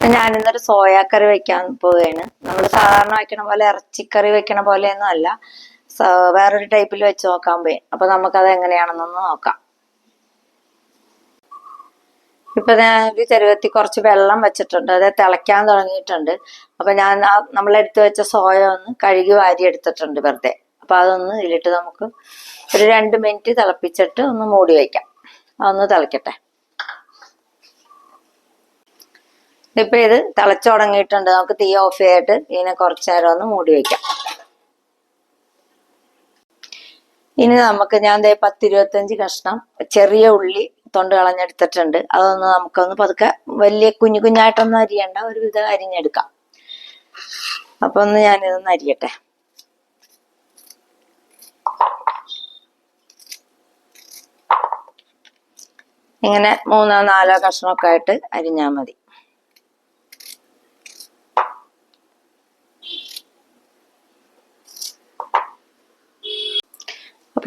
ഞാനിന്നൊരു സോയാക്കറി വെക്കാൻ പോവുകയാണ്. നമ്മൾ സാധാരണ വെക്കണ പോലെ ഇറച്ചിക്കറി വെക്കണ പോലെയൊന്നും അല്ല. വേറൊരു ടൈപ്പിൽ വെച്ച് നോക്കാൻ പോയി. അപ്പൊ നമുക്കത് എങ്ങനെയാണെന്നൊന്ന് നോക്കാം. ഇപ്പൊ ഞാൻ ഒരു ചെരുവത്തി കുറച്ച് വെള്ളം വെച്ചിട്ടുണ്ട്. അത് തിളയ്ക്കാൻ തുടങ്ങിയിട്ടുണ്ട്. അപ്പൊ ഞാൻ നമ്മളെടുത്ത് വെച്ച സോയ ഒന്ന് കഴുകി വാരി എടുത്തിട്ടുണ്ട് വെറുതെ. അപ്പൊ അതൊന്ന് ഇതിലിട്ട് നമുക്ക് ഒരു രണ്ട് മിനിറ്റ് തിളപ്പിച്ചിട്ട് ഒന്ന് മൂടി വയ്ക്കാം അതൊന്ന് തിളയ്ക്കട്ടെ ഇപ്പൊ ഇത് തിളച്ചുടങ്ങിയിട്ടുണ്ട്. നമുക്ക് തീ ഓഫ് ചെയ്തിട്ട് ഇതിനെ കുറച്ചു നേരം ഒന്ന് മൂടി വെക്കാം. ഇനി നമുക്ക് ഞാൻ ദേ പത്തിരുപത്തഞ്ച് കഷ്ണം ചെറിയ ഉള്ളി തൊണ്ട് കളഞ്ഞെടുത്തിട്ടുണ്ട്. അതൊന്ന് നമുക്കൊന്ന് പതുക്കെ വലിയ കുഞ്ഞു കുഞ്ഞായിട്ടൊന്നും അരിയണ്ട. ഒരു വിധം അരിഞ്ഞെടുക്കാം. അപ്പൊ ഒന്ന് ഞാനിതൊന്ന് അരിയട്ടെ. ഇങ്ങനെ മൂന്നോ നാലോ കഷ്ണമൊക്കെ ആയിട്ട് അരിഞ്ഞാൽ മതി.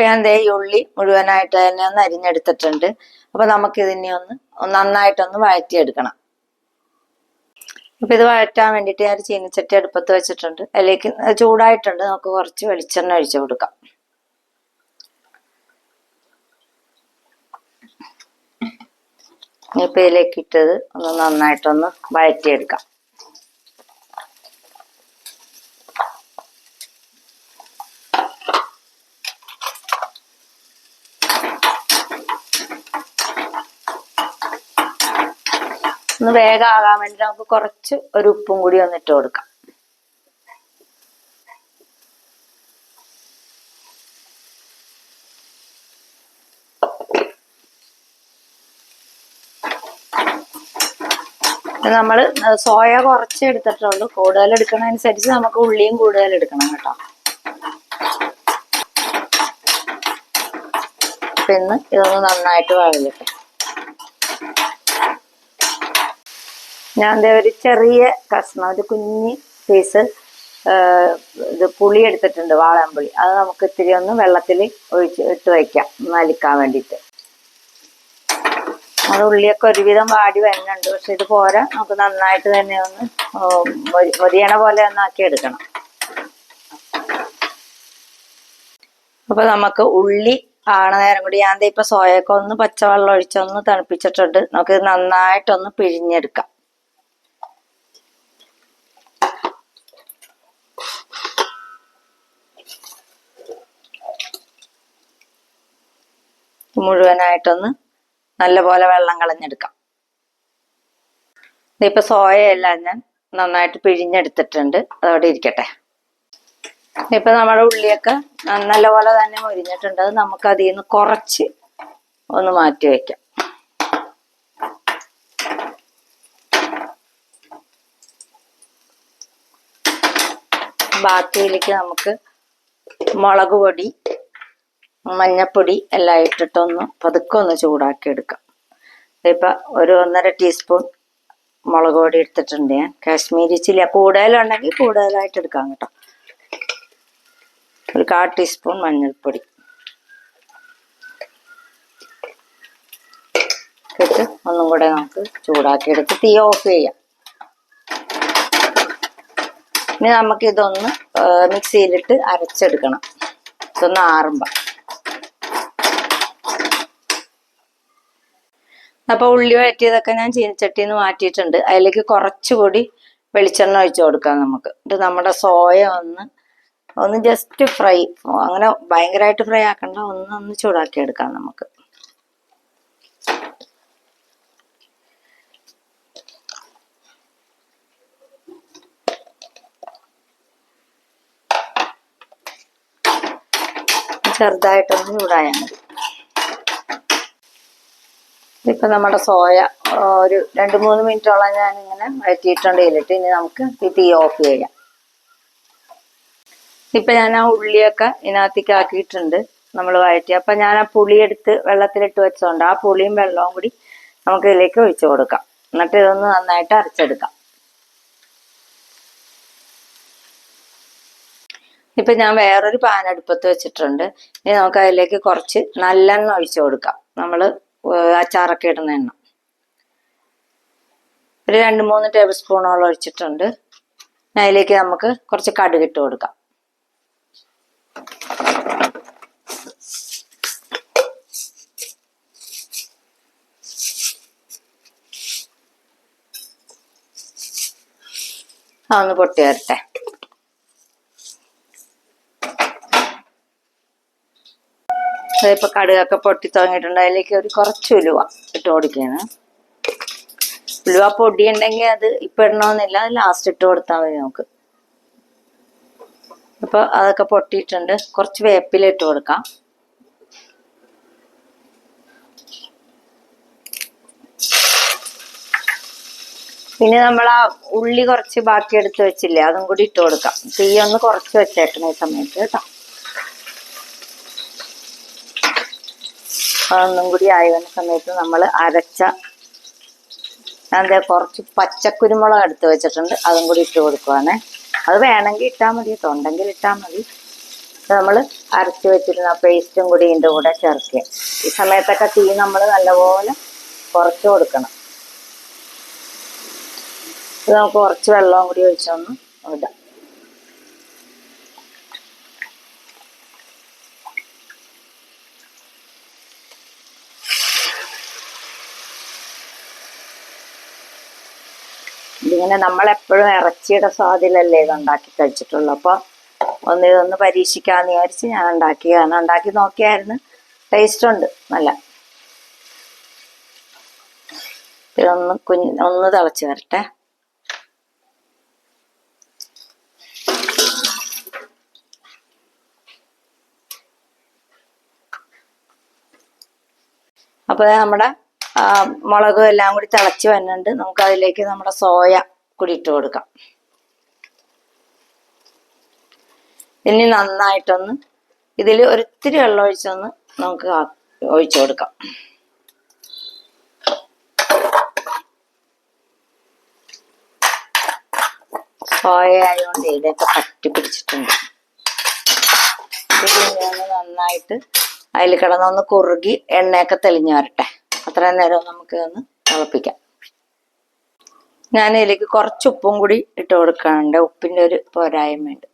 ഞാൻ ദേ ഈ ഉള്ളി മുഴുവനായിട്ട് തന്നെ ഒന്ന് അരിഞ്ഞെടുത്തിട്ടുണ്ട്. അപ്പൊ നമുക്ക് ഇതിനെ ഒന്ന് നന്നായിട്ടൊന്ന് വഴറ്റിയെടുക്കണം. അപ്പൊ ഇത് വഴറ്റാൻ വേണ്ടിയിട്ട് ഞാൻ ചീനിച്ചട്ടി അടുപ്പത്ത് വെച്ചിട്ടുണ്ട്. അതിലേക്ക് ചൂടായിട്ടുണ്ട്. നമുക്ക് കുറച്ച് വെളിച്ചെണ്ണ ഒഴിച്ചു കൊടുക്കാം. ഇപ്പൊ ഇതിലേക്ക് ഇട്ടത് ഒന്ന് നന്നായിട്ടൊന്ന് വഴറ്റിയെടുക്കാം. ഒന്ന് വേഗം ആകാൻ വേണ്ടി നമുക്ക് കുറച്ച് ഒരു ഉപ്പും കൂടി ഒന്ന് ഇട്ട് കൊടുക്കാം. നമ്മൾ സോയ കുറച്ച് എടുത്തിട്ടുള്ളൂ. കൂടുതൽ എടുക്കണതനുസരിച്ച് നമുക്ക് ഉള്ളിയും കൂടുതൽ എടുക്കണം കേട്ടോ. പിന്നെ ഇതൊന്ന് നന്നായിട്ട് വഴലിട്ടെ. ഞാൻ ഒരു ചെറിയ കഷ്ണം ഒരു കുഞ്ഞി പീസ് ഇത് പുളി എടുത്തിട്ടുണ്ട് വാളൻപുളി അത് നമുക്ക് ഇത്തിരി ഒന്ന് വെള്ളത്തിൽ ഒഴിച്ച് ഇട്ട് വയ്ക്കാം നലിക്കാൻ വേണ്ടിയിട്ട്. അത് ഉള്ളിയൊക്കെ ഒരുവിധം വാടി വരുന്നുണ്ട് പക്ഷെ ഇത് പോരാ. നമുക്ക് നന്നായിട്ട് തന്നെ ഒന്ന് മൊരിയണ പോലെ ഒന്ന് ആക്കി എടുക്കണം. അപ്പൊ നമുക്ക് ഉള്ളി ആണ നേരം കൂടി ഞാൻ ഇപ്പൊ സോയൊക്കെ ഒന്ന് പച്ചവെള്ളം ഒഴിച്ചൊന്ന് തണുപ്പിച്ചിട്ടുണ്ട്. നമുക്ക് നന്നായിട്ടൊന്ന് പിഴിഞ്ഞെടുക്കാം. മുഴുവനായിട്ടൊന്ന് നല്ലപോലെ വെള്ളം കളഞ്ഞെടുക്കാം. ഇപ്പൊ സോയയെല്ലാം ഞാൻ നന്നായിട്ട് പിഴിഞ്ഞെടുത്തിട്ടുണ്ട്. അതോടെ ഇരിക്കട്ടെ. ഇപ്പൊ നമ്മുടെ ഉള്ളിയൊക്കെ നല്ല നല്ലപോലെ തന്നെ മുരിഞ്ഞിട്ടുണ്ട്. അത് നമുക്ക് അതിൽ നിന്ന് കുറച്ച് ഒന്ന് മാറ്റി വെക്കാം ബാക്കിയിലേക്ക് നമുക്ക് മുളക് പൊടി മഞ്ഞപ്പൊടി എല്ലാം ഇട്ടിട്ടൊന്ന് പതുക്കെ ഒന്ന് ചൂടാക്കി എടുക്കാം ഇപ്പം ഒരു ഒന്നര ടീസ്പൂൺ മുളക് പൊടി എടുത്തിട്ടുണ്ട് ഞാൻ. കാശ്മീരി ചില്ലി കൂടുതലുണ്ടെങ്കിൽ കൂടുതലായിട്ട് എടുക്കാം കേട്ടോ. ഒരു കാ ടീസ്പൂൺ മഞ്ഞൾപ്പൊടി. ഇട്ട് ഒന്നും കൂടെ നമുക്ക് ചൂടാക്കി എടുത്ത് തീ ഓഫ് ചെയ്യാം. ഇനി നമുക്കിതൊന്ന് മിക്സിയിലിട്ട് അരച്ചെടുക്കണം. ഇതൊന്ന് ആറുമ്പോൾ അപ്പൊ ഉള്ളി വഴറ്റിയതൊക്കെ ഞാൻ ചീനച്ചട്ടിയിൽ നിന്ന് മാറ്റിയിട്ടുണ്ട്. അതിലേക്ക് കുറച്ചുകൂടി വെളിച്ചെണ്ണ ഒഴിച്ചു കൊടുക്കാം നമുക്ക്. ഇത് നമ്മുടെ സോയ ഒന്ന് ഒന്ന് ജസ്റ്റ് ഫ്രൈ അങ്ങനെ ഭയങ്കരമായിട്ട് ഫ്രൈ ആക്കണ്ട ഒന്ന് ഒന്ന് ചൂടാക്കി എടുക്കാം നമുക്ക്. ചെറുതായിട്ടൊന്ന് ചൂടായാൽ മതി. ഇപ്പൊ നമ്മുടെ സോയ ഒരു രണ്ട് മൂന്ന് മിനിറ്റോളം ഞാൻ ഇങ്ങനെ വഴറ്റിയിട്ടുണ്ട് ഇതിലിട്ട്. ഇനി നമുക്ക് ഈ തീ ഓഫ് ചെയ്യാം. ഇപ്പൊ ഞാൻ ആ ഉള്ളിയൊക്കെ ഇതിനകത്തേക്ക് ആക്കിയിട്ടുണ്ട് നമ്മൾ വഴറ്റി. അപ്പൊ ഞാൻ ആ പുളിയെടുത്ത് വെള്ളത്തിലിട്ട് വെച്ചോണ്ട് ആ പുളിയും വെള്ളവും കൂടി നമുക്ക് ഇതിലേക്ക് ഒഴിച്ചു കൊടുക്കാം. എന്നിട്ട് ഇതൊന്ന് നന്നായിട്ട് അരച്ചെടുക്കാം. ഇപ്പൊ ഞാൻ വേറൊരു പാൻ അടുപ്പത്ത് വെച്ചിട്ടുണ്ട്. ഇനി നമുക്ക് അതിലേക്ക് കുറച്ച് നല്ലെണ്ണ ഒഴിച്ചു കൊടുക്കാം. നമ്മൾ ഏർ അച്ചാറൊക്കെ ഇടുന്ന എണ്ണ. ഒരു രണ്ട് മൂന്ന് ടേബിൾ സ്പൂണോളം ഒഴിച്ചിട്ടുണ്ട്. അതിലേക്ക് നമുക്ക് കുറച്ച് കടുക് ഇട്ട് കൊടുക്കാം. അതൊന്ന് പൊട്ടി വരട്ടെ ഇപ്പൊ കടുകൊക്കെ പൊട്ടി തുടങ്ങിയിട്ടുണ്ട്. അതിലേക്ക് ഒരു കുറച്ച് ഉലുവ ഇട്ട് കൊടുക്കുകയാണ്. ഉലുവ പൊടി ഉണ്ടെങ്കിൽ അത് ഇപ്പൊ ഇടണമെന്നില്ല. അത് ലാസ്റ്റ് ഇട്ട് കൊടുത്താൽ മതി നമുക്ക്. അപ്പൊ അതൊക്കെ പൊട്ടിയിട്ടുണ്ട്. കുറച്ച് വേപ്പില ഇട്ട് കൊടുക്കാം. പിന്നെ നമ്മൾ ആ ഉള്ളി കുറച്ച് ബാക്കി എടുത്ത് വെച്ചില്ലേ അതും കൂടി ഇട്ട് കൊടുക്കാം. തീ ഒന്ന് കുറച്ച് വെച്ചേക്കണം ഈ സമയത്ത് കേട്ടോ. അതൊന്നും കൂടി ആയി വന്ന സമയത്ത് നമ്മൾ അരച്ച എന്താ കുറച്ച് പച്ചക്കുരുമുളക് എടുത്ത് വെച്ചിട്ടുണ്ട്. അതും കൂടി ഇട്ട് കൊടുക്കുവാണേ. അത് വേണമെങ്കിൽ ഇട്ടാൽ മതി. തൊണ്ടെങ്കിൽ ഇട്ടാൽ മതി. നമ്മൾ അരച്ച് വെച്ചിരുന്ന പേസ്റ്റും കൂടി ഇതിന്റെ കൂടെ ചേർക്കുക. ഈ സമയത്തൊക്കെ തീ നമ്മൾ നല്ലപോലെ കുറച്ച് കൊടുക്കണം. ഇത് നമുക്ക് കുറച്ച് വെള്ളവും കൂടി ഒഴിച്ചൊന്ന് ഇടാം. ഇതിങ്ങനെ നമ്മളെപ്പോഴും ഇറച്ചിയുടെ സ്വാദിലല്ലേ ഇത് ഉണ്ടാക്കി കഴിച്ചിട്ടുള്ളൂ. അപ്പോൾ ഒന്ന് ഇതൊന്ന് പരീക്ഷിക്കാമെന്ന് വിചാരിച്ച് ഞാൻ ഉണ്ടാക്കിയതാണ് ഉണ്ടാക്കി നോക്കിയായിരുന്നു. ടേസ്റ്റ് ഉണ്ട് നല്ല. ഇതൊന്ന് കുഞ്ഞ് ഒന്ന് തിളച്ച് വരട്ടെ. അപ്പോൾ നമ്മുടെ മുളകും എല്ലാം കൂടി തിളച്ച് വരുന്നുണ്ട് നമുക്ക് അതിലേക്ക് നമ്മുടെ സോയ കൂടി കൊടുക്കാം. ഇനി നന്നായിട്ടൊന്ന് ഇതിൽ ഒരിത്തിരി വെള്ളം ഒഴിച്ചൊന്ന് നമുക്ക് ഒഴിച്ചു കൊടുക്കാം. സോയ ആയതുകൊണ്ട് ഇതൊക്കെ പറ്റി പിടിച്ചിട്ടുണ്ട്. നന്നായിട്ട് അതിൽ കിടന്നൊന്ന് കുറുകി എണ്ണയൊക്കെ തെളിഞ്ഞു വരട്ടെ. അത്രയും നേരം നമുക്ക് ഒന്ന് തിളപ്പിക്കാം. ഞാൻ ഇതിലേക്ക് കുറച്ച് ഉപ്പും കൂടി ഇട്ട് കൊടുക്കാനുണ്ട്. ഉപ്പിന്റെ ഒരു പോരായ്മയുണ്ട്.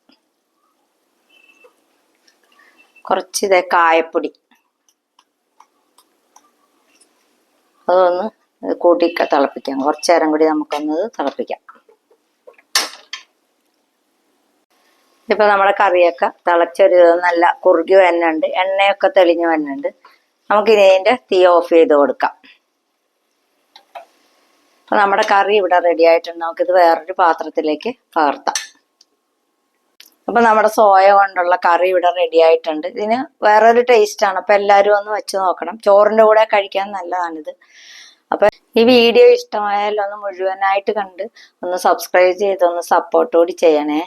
കുറച്ച് ഇതേ കായപ്പൊടി. അതൊന്ന് കൂട്ടി തിളപ്പിക്കാം. കുറച്ച് നേരം കൂടി നമുക്കൊന്നത് തിളപ്പിക്കാം. ഇപ്പൊ നമ്മുടെ കറിയൊക്കെ തിളച്ചൊരു നല്ല കുറുകി വരുന്നുണ്ട് എണ്ണയൊക്കെ തെളിഞ്ഞു വരുന്നുണ്ട് നമുക്കിനി ഇതിന്റെ തീ ഓഫ് ചെയ്ത് കൊടുക്കാം. അപ്പൊ നമ്മുടെ കറി ഇവിടെ റെഡി ആയിട്ടുണ്ട്. നമുക്കിത് വേറൊരു പാത്രത്തിലേക്ക് പകർത്താം. അപ്പൊ നമ്മുടെ സോയ കൊണ്ടുള്ള കറി ഇവിടെ റെഡി ആയിട്ടുണ്ട്. ഇതിന് വേറൊരു ടേസ്റ്റ് ആണ്. അപ്പൊ എല്ലാവരും ഒന്ന് വെച്ച് നോക്കണം. ചോറിന്റെ കൂടെ കഴിക്കാൻ നല്ലതാണിത്. അപ്പൊ ഈ വീഡിയോ ഇഷ്ടമായാലൊന്ന് മുഴുവനായിട്ട് കണ്ട് ഒന്ന് സബ്സ്ക്രൈബ് ചെയ്ത് ഒന്ന് സപ്പോർട്ട് കൂടി ചെയ്യണേ.